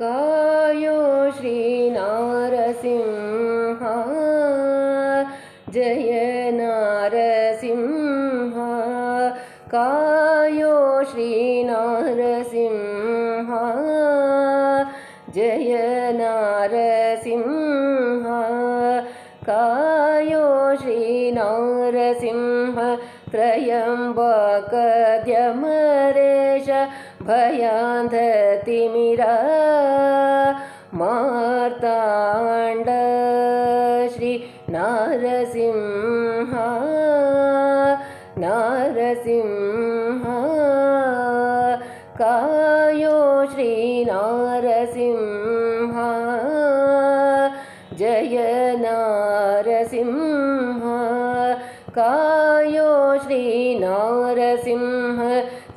कायो श्रीनारसिंह जय नारसिंह कायो श्रीनारसिंह जय नारसिंह कायो श्रीनारसिंह त्रयम्बकद्यमरेश भयान्धतिमिरा मार्ताण्ड श्री नारसिंह नारसिंह। कायो श्रीनारसिंह जय नारसिंह। कायो श्रीनारसिंह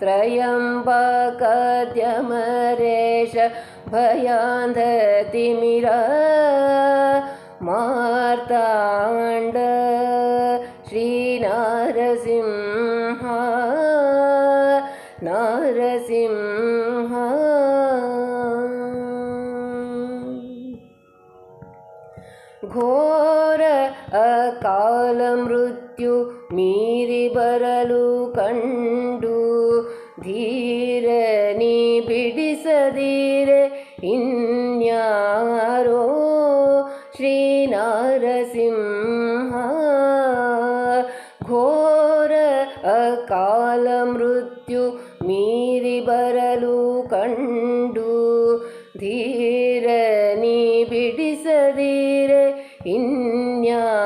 त्रयम्बकद्यमरेश भयान्धतिमिरा मार्ताण्ड श्रीनारसिंहा नारसिंहा। घोर अकालमृत्यु ಮೀರಿ ಬರಲು ಕಂಡು ಧೀರ ನೀ ಬಿಡಿಸದಿರೆ ಇನ್ಯಾರೋ ಶ್ರೀನಾರಸಿಂಹ ಘೋರ ಅಕಾಲ ಮೃತ್ಯು ಮೀರಿ ಬರಲು ಕಂಡು ಧೀರ ನೀ ಬಿಡಿಸದಿರೆ ಇನ್ಯಾರೋ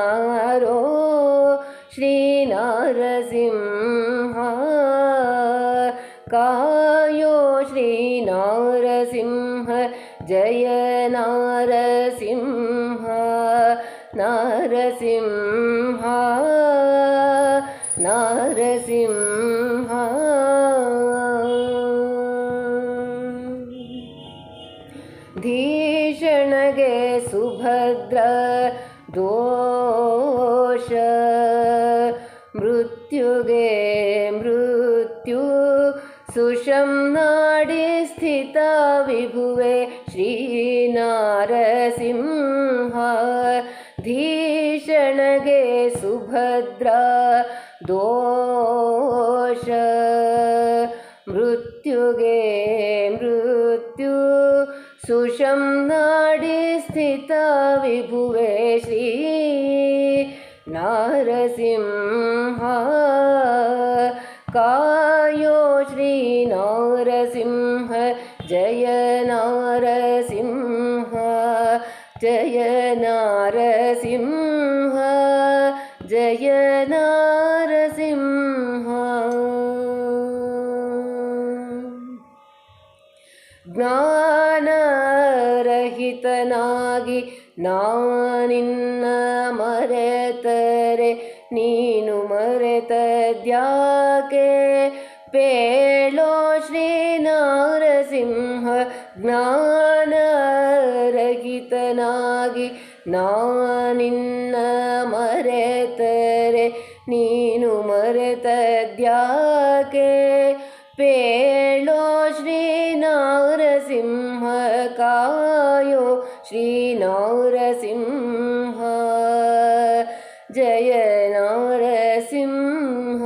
जय नारसिंहा नारसिंहा धीषणगे सुभद्र दोष मृत्युगे मृत्यु सुषं नाडि स्थिता विभुवे श्रीनारसिंह। धीषणगे सुभद्रा दोष। मृत्युगे मृत्यु। सुषं नाडिस्थिता विभुवे श्री नारसिंह कायो श्रीनारसिंह। जय ಜಯ ನಾರಸಿಂಹ ಜಯ ನಾರಸಿಂಹ. ಜ್ಞಾನರಹಿತನಾಗಿ ನಾನಿನ್ನ ಮರೆತರೆ ನೀನು ಮರೆತದ್ಯಾಕೆ? ಪೇಳೋ ಶ್ರೀ ನಾರಸಿಂಹ ಜ್ಞಾನರಹಿತನಾಗಿ ನಾನಿನ್ನ ಮರೆತರೆ ನೀನು ಮರೆತದ್ಯಾಕೆ? ಪೇಳೋ ಶ್ರೀ ನಾರಸಿಂಹ ಕಾಯೋ ಶ್ರೀ ನಾರಸಿಂಹ. ಜಯ ನಾರಸಿಂಹ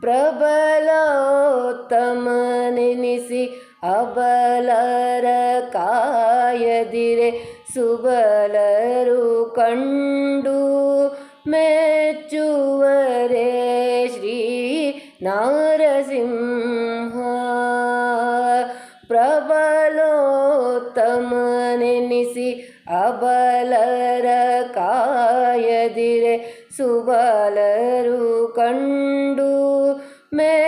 ಪ್ರಬಲೋತ್ತಮನೆನಿಸಿ ಅಬಲರ ಕಾಯದಿರೆ ಸುಬಲರು ಕಂಡು ಮೆಚ್ಚುವರೆ ಶ್ರೀ ನಾರಸಿಂಹ. ಪ್ರಬಲೋತ್ತಮನೆನಿಸಿ ಅಬಲರ ಕಾಯದಿರೆ ಸುಬಲರು ಕಂಡು ಮೆಚ್ಚುವರೆ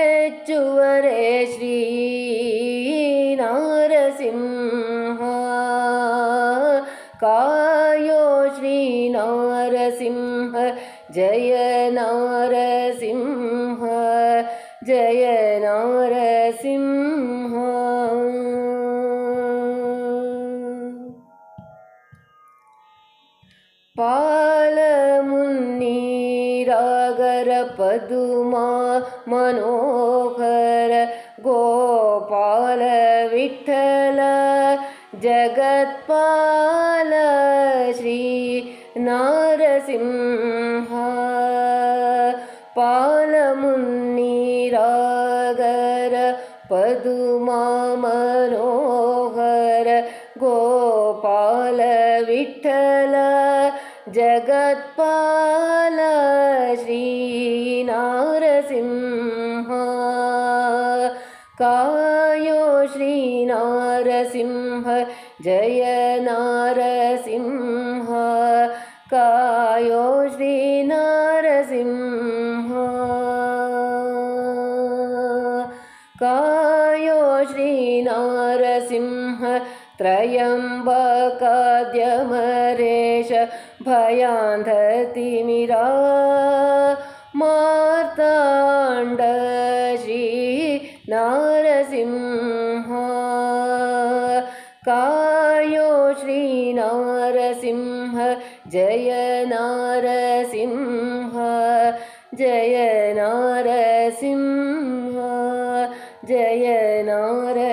नरसिंह जय नरसिंह जय न पालमुन्नीरागरपदुमा मनोहर गोपाल विठ्ठल जगत्पाल श्री नारसिंह पालमुन्निरागर पदुमा मनोहर गोपाल विठ्ठल जगत्पाल श्रीनारसिंह कायो श्रीनारसिंह जय नारसिंह कायो श्रीनारसिंह कायो श्रीनारसिंह त्रयम्बकाद्यमरेश भयान्धतिमिरा मार्ताण्ड श्री नारसिंह कायो श्रीनारसिंह जय नारसिंह जय नारसिंह जय नारसिंह